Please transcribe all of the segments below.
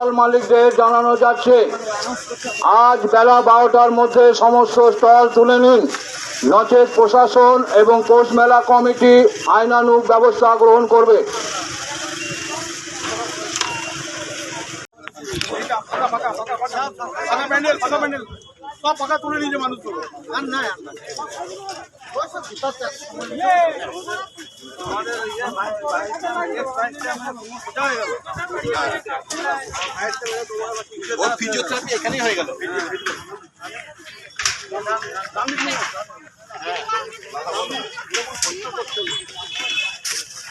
মালিকদের জানানো যাচ্ছে আজ বেলা বারোটার মধ্যে সমস্ত স্টল তুলে নিন নচেত প্রশাসন এবং কোষ মেলা কমিটি আইনানুগ ব্যবস্থা গ্রহণ করবে ফিজিওথেরাপি এখানেই হয়ে গেল।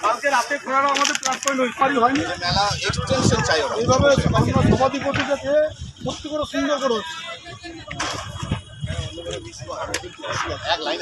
কালকে রাতে খোলানো আমাদের প্লাস পয়েন্ট ওই হয়নি। মেলা এক্সটেনশন চাই ওরা। এইভাবে আমরা সভাধিপতিটাকে সত্যি করে সুন্দর করে এক লাইন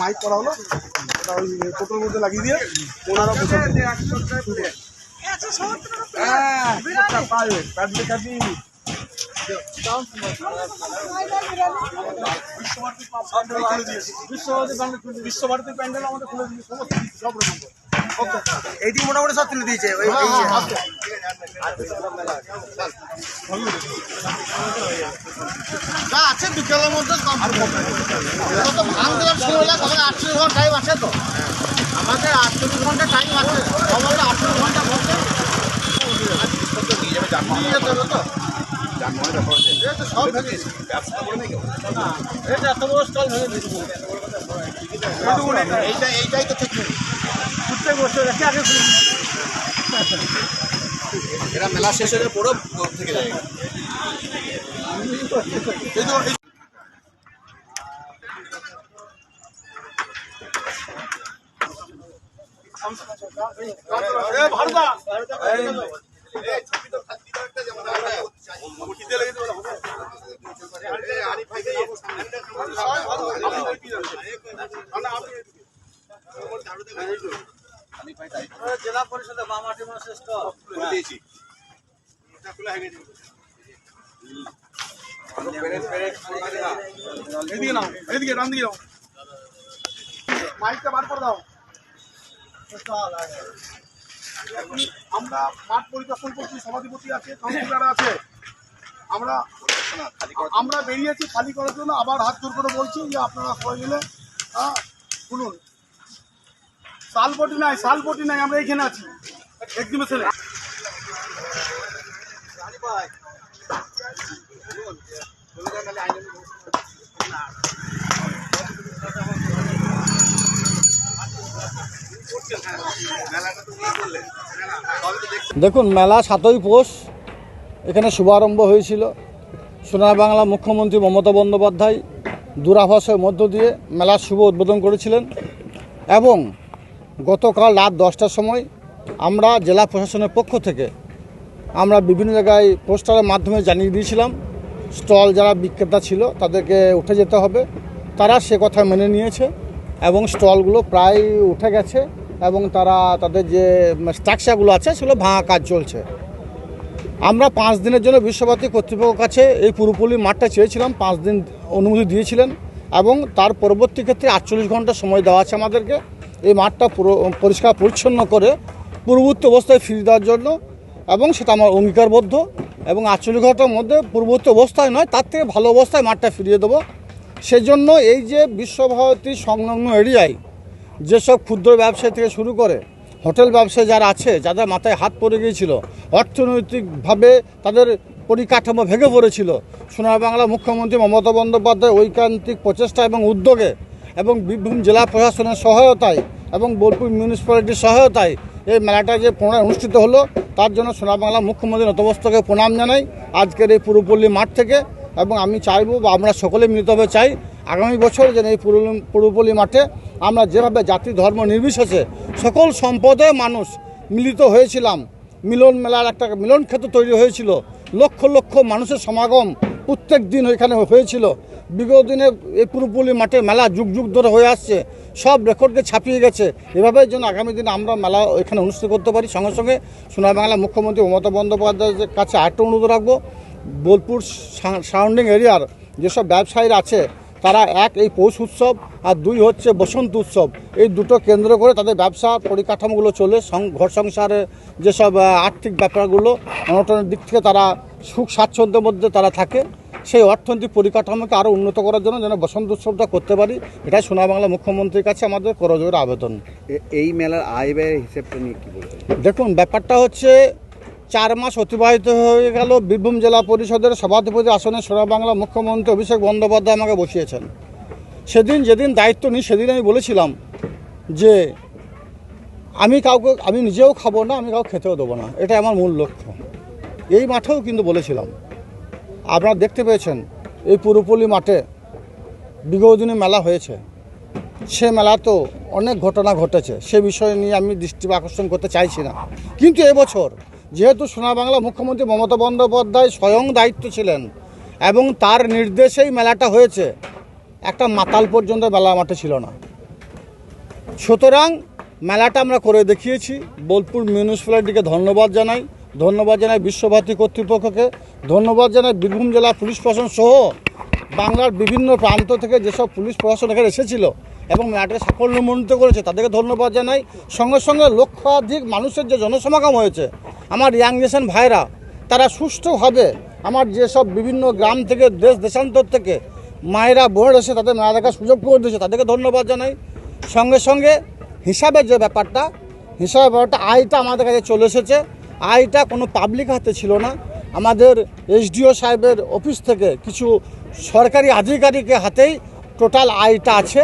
মাইক করা হলো। ওটা ওই টোটোর মধ্যে লাগিয়ে দিয়ে ওনারা বসে হ্যাঁ বিশ্বভারতী প্যান্ডেল আমাদের খুলে দিয়েছে। সব রকম এইটি মোটামুটি সব তুলে দিয়েছে। হ্যাঁ, হ্যাঁ, আচ্ছা। যা আছে বিকেলের মধ্যে আটচল্লিশ ঘণ্টা টাইম আছে তো। আমাদের আটচল্লিশ ঘণ্টা টাইম আছে। আমাদের আটচল্লিশ ঘণ্টা মধ্যে নিয়ে যেতে হবে তো সব ভেঙে এই তো এত বড় স্টল ভেঙে দিয়েছে। এইটা এইটাই তো ঠিক প্রত্যেক বছর রেখে আগে। এরা মেলা শেষ হলে পুরো থেকে যায়। জেলা পরিষদে বামাটি মাসের স্টল দিয়েছি। এদিকে নাও এদিকে ডান দিকে নাও। মাইকটা বার করে দাও। এখন আমরা মাঠ পরিদর্শন করছি সভাধিপতি আছে কাউন্সিলর আছে। আমরা আমরা বেরিয়েছি খালি করার জন্য আবার হাত জোর করে বলছি যে আপনারা সবাই মিলে হ্যাঁ শুনুন। শালপটি নাই শালপটি নাই, আমরা এখানে আছি। এক্সিবিশনে দেখুন, মেলা সাতই পোষ। এখানে শুভারম্ভ হয়েছিল। সোনার বাংলা মুখ্যমন্ত্রী মমতা বন্দ্যোপাধ্যায় দূরাভাসের মধ্য দিয়ে মেলার শুভ উদ্বোধন করেছিলেন। এবং গতকাল রাত দশটার সময় আমরা জেলা প্রশাসনের পক্ষ থেকে আমরা বিভিন্ন জায়গায় পোস্টারের মাধ্যমে জানিয়ে দিয়েছিলাম, স্টল যারা বিক্রেতা ছিল তাদেরকে উঠে যেতে হবে। তারা সে কথা মেনে নিয়েছে এবং স্টলগুলো প্রায় উঠে গেছে এবং তারা তাদের যে স্ট্রাকচারগুলো আছে সেগুলো ভাঙা কাজ চলছে। আমরা পাঁচ দিনের জন্য বিশ্বভারতী কর্তৃপক্ষের কাছে এই পুরোপুরি মাঠটা চেয়েছিলাম, পাঁচ দিন অনুমতি দিয়েছিলেন এবং তার পরবর্তী ক্ষেত্রে আটচল্লিশ ঘণ্টা সময় দেওয়া আছে আমাদেরকে। এই মাঠটা পুরো পরিষ্কার পরিচ্ছন্ন করে পূর্ববর্তী অবস্থায় ফিরিয়ে দেওয়ার জন্য এবং সেটা আমার অঙ্গীকারবদ্ধ এবং আটচল্লিশ ঘণ্টার মধ্যে পূর্ববর্তী অবস্থায় নয়, তার থেকে ভালো অবস্থায় মাঠটা ফিরিয়ে দেবো। সেজন্য এই যে বিশ্বভারতী সংলগ্ন এরিয়ায় যেসব ক্ষুদ্র ব্যবসায়ী থেকে শুরু করে হোটেল ব্যবসায়ী যারা আছে, যাদের মাথায় হাত পড়ে গিয়েছিল, অর্থনৈতিকভাবে তাদের পরিকাঠামো ভেঙে পড়েছিল সোনার বাংলা মুখ্যমন্ত্রী মমতা বন্দ্যোপাধ্যায় ঐকান্তিক প্রচেষ্টা এবং উদ্যোগে এবং বীরভূম জেলা প্রশাসনের সহায়তায় এবং বোলপুর মিউনিসিপ্যালিটির সহায়তায় এই মেলাটা যে পুনরায় অনুষ্ঠিত হলো, তার জন্য সোনার বাংলা মুখ্যমন্ত্রী নতমস্তকে প্রণাম জানাই। আজকের এই পুরোপল্লী মাঠ থেকে এবং আমি চাইব বা আমরা সকলে মিলিতভাবে চাই, আগামী বছর যেন এই পুরুপল্লী মাঠে আমরা যেভাবে জাতি ধর্ম নির্বিশেষে সকল সম্পদে মানুষ মিলিত হয়েছিলাম, মিলন মেলার একটা মিলন ক্ষেত্র তৈরি হয়েছিল, লক্ষ লক্ষ মানুষের সমাগম প্রত্যেক দিন এখানে হয়েছিল। বিগত দিনে এই পুরোপুলি মাঠে মেলা যুগ যুগ ধরে হয়ে আসছে, সব রেকর্ডকে ছাপিয়ে গেছে। এভাবে যেন আগামী দিনে আমরা মেলা এখানে অনুষ্ঠিত করতে পারি। সঙ্গে সঙ্গে সোনার বাংলা মুখ্যমন্ত্রী মমতা বন্দ্যোপাধ্যায়ের কাছে আরেকটা অনুরোধ রাখব, বোলপুর সারাউন্ডিং এরিয়ার যেসব ব্যবসায়ীরা আছে, তারা এক, এই পৌষ উৎসব আর দুই হচ্ছে বসন্ত উৎসব। এই দুটো কেন্দ্র করে তাদের ব্যবসা পরিকাঠামোগুলো চলে ঘর সংসারে যেসব আর্থিক ব্যাপারগুলো অনটনের দিক থেকে তারা সুখ স্বাচ্ছন্দ্যের মধ্যে তারা থাকে। সেই অর্থনৈতিক পরিকাঠামোকে আরও উন্নত করার জন্য যেন বসন্ত উৎসবটা করতে পারি এটাই সোনা বাংলা মুখ্যমন্ত্রীর কাছে আমাদের করজোর আবেদন। এই মেলার আয় ব্যয়ের হিসেবটা নিয়ে কি বলবেন? দেখুন ব্যাপারটা হচ্ছে চার মাস অতিবাহিত হয়ে গেল বীরভূম জেলা পরিষদের সভাধিপতি আসনে সোনা বাংলা মুখ্যমন্ত্রী অভিষেক বন্দ্যোপাধ্যায় আমাকে বসিয়েছেন। সেদিন যেদিন দায়িত্ব নিই সেদিন আমি বলেছিলাম যে আমি কাউকে আমি নিজেও খাব না আমি কাউকে খেতেও দেবো না এটা আমার মূল লক্ষ্য। এই মাঠেও কিন্তু বলেছিলাম। আপনারা দেখতে পেয়েছেন, এই পুরোপল্লী মাঠে বিগত দিনে মেলা হয়েছে। সে মেলা তো অনেক ঘটনা ঘটেছে। সে বিষয় নিয়ে আমি দৃষ্টি আকর্ষণ করতে চাইছি না। কিন্তু এবছর যেহেতু সোনা বাংলা মুখ্যমন্ত্রী মমতা বন্দ্যোপাধ্যায় স্বয়ং দায়িত্ব ছিলেন এবং তার নির্দেশেই মেলাটা হয়েছে, একটা মাতাল পর্যন্ত মেলা মাঠে ছিল না। সুতরাং মেলাটা আমরা করে দেখিয়েছি। বোলপুর মিউনিসিপ্যালিটিকে ধন্যবাদ জানাই। ধন্যবাদ জানাই বিশ্বভারতী কর্তৃপক্ষকে। ধন্যবাদ জানাই বীরভূম জেলা পুলিশ প্রশাসন সহ বাংলার বিভিন্ন প্রান্ত থেকে যেসব পুলিশ প্রশাসন এখানে এসেছিল এবং মেলাটাকে সাফল্যমণ্ডিত করেছে, তাদেরকে ধন্যবাদ জানাই। সঙ্গে সঙ্গে লক্ষাধিক মানুষের যে জনসমাগম হয়েছে, আমার ইয়াং জেনারেশন ভাইরা, তারা সুষ্ঠুভাবে আমার যেসব বিভিন্ন গ্রাম থেকে, দেশ, দেশান্তর থেকে মায়েরা, বোনের এসে তাদের মেলা দেখার সুযোগ করে দিয়েছে, তাদেরকে ধন্যবাদ জানাই। সঙ্গে সঙ্গে হিসাবের যে ব্যাপারটা, হিসাবের ব্যাপারটা আয়টা আমাদের কাছে চলে এসেছে। আয়টা কোনো পাবলিক হাতে ছিল না। আমাদের এসডিও সাহেবের অফিস থেকে কিছু সরকারি আধিকারিকের হাতেই টোটাল আয়টা আছে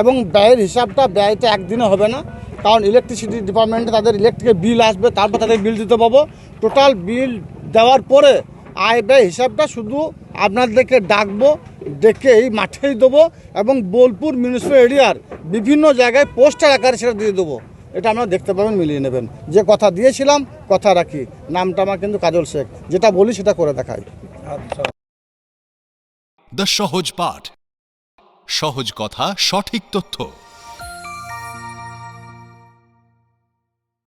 এবং ব্যয়ের হিসাবটা, ব্যয়টা একদিনে হবে না। কারণ ইলেকট্রিসিটি ডিপার্টমেন্টে তাদের ইলেকট্রিকের বিল আসবে, তারপর তাদের বিল দিতে পাবো। টোটাল বিল দেওয়ার পরে আয় ব্যয় হিসাবটা শুধু আপনাদেরকে ডাকবো, ডেকে এই মাঠেই দেবো এবং বোলপুর মিউনিসিপ্যাল এরিয়ার বিভিন্ন জায়গায় পোস্টার আকারে সেটা দিয়ে দেবো। এটা আপনারা দেখতে পাবেন, মিলিয়ে নেবেন। যে কথা দিয়েছিলাম, কথা রাখি। নামটা আমার কিন্তু কাজল শেখ। যেটা বলি, সেটা করে দেখাই। দ্য সহজ পাঠ। সহজ কথা, সঠিক তথ্য।